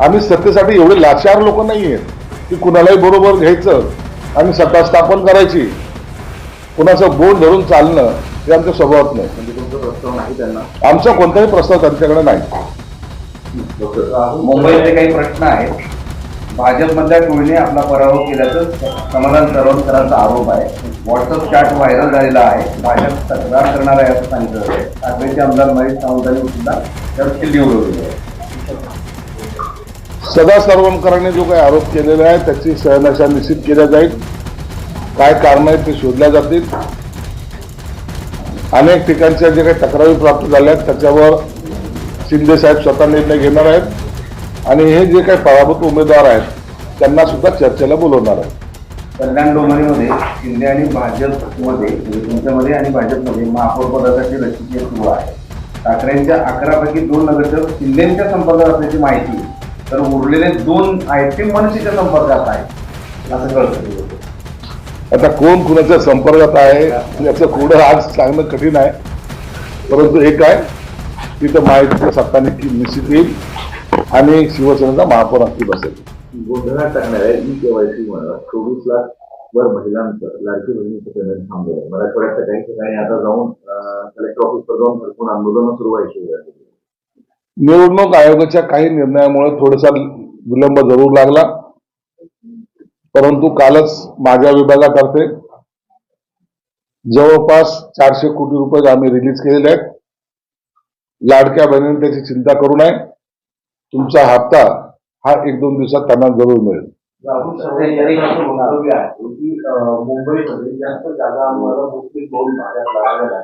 आम्ही सत्तेसाठी एवढे लाचार लोक नाही आहेत की कुणालाही बरोबर घ्यायचं आणि सत्ता स्थापन करायची. कुणाचं बोट धरून चालणं हे आमच्या स्वभावात नाही. म्हणजे तुमचा प्रस्ताव नाही त्यांना? आमचा कोणताही प्रस्ताव त्यांच्याकडे नाही. मुंबईचे काही प्रश्न आहेत. भाजपमधल्या टोळीने आपला पराभव केल्याचं समाधान सरवणकरांचा आरोप आहे. व्हॉट्सअप चॅट व्हायरल झालेला आहे. भाजप तक्रार करणार आहे असं सांगितलं आहे ठाकरेचे आमदार महेश सावंतांनी सुद्धा त्यावर खिल्ली उडवली आहे. सदा सरवणकरांनी जो काही आरोप केलेला आहे त्याची सहनशा निश्चित केल्या जाईल. काय कारण आहेत ते शोधल्या जातील. अनेक ठिकाणच्या जे काही तक्रारी प्राप्त झाल्या आहेत त्याच्यावर शिंदे साहेब स्वतः निर्णय घेणार आहेत. आणि हे जे काही पराभूत उमेदवार आहेत त्यांना सुद्धा चर्चेला बोलवणार आहेत. कल्याण डोंबिवलीमध्ये शिंदे आणि भाजपमध्ये म्हणजे तुमच्यामध्ये आणि भाजपमध्ये महापौर पदासाठी सुरू आहे. ठाकरेंच्या अकरापैकी दोन नगरसेवक शिंदेच्या संपर्कात असल्याची माहिती तर उरलेले दोन आहेत ते मनसेच्या संपर्कात आहेत. असं कळतं. आता कोण कुणाच्या संपर्कात आहे याचं पुढं आज सांगणं कठीण आहे. परंतु एक आहे तिथं माहितीचं सत्ता निश्चित निश्चित येईल आणि शिवसेनेचा महापौर नक्की बसेल. गोंधळात टाकणार आहे ई केवायसी म्हणा चोवीस लाख वर महिलांचं लाडकी बहिणीचं पेमेंट थांबलं मराठवाड्यात काही ठिकाणी आता जाऊन कलेक्टर ऑफिसवर जाऊन भरपूर आंदोलनं सुरू व्हायची. निवडणूक आयोगाच्या काही निर्णयामुळे थोडासा विलंब जरूर लागला. परंतु कालच माझ्या विभागातर्फे जवळपास चारशे कोटी रुपये आम्ही रिलीज केलेले आहेत. लाडक्या बहिणीने त्याची चिंता करू नये. तुमचा हप्ता हा एक दोन दिवसात त्यांना जरूर मिळेल. मुंबईमध्ये जास्त जागा आम्हाला